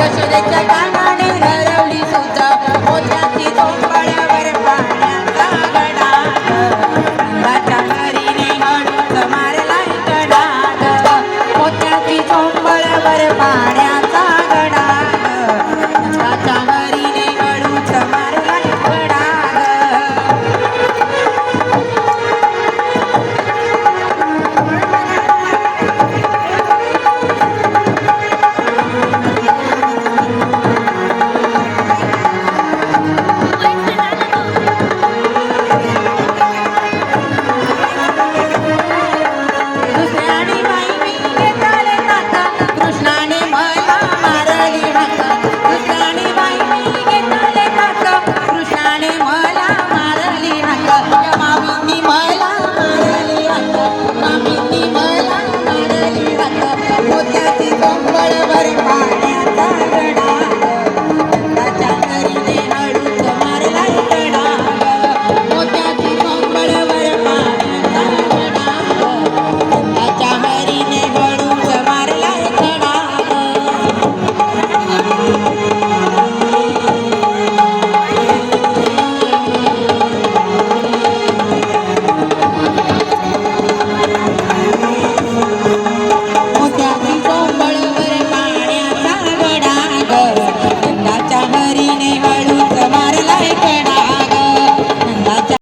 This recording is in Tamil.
कशा त्याच्या कानाने घरवली सोन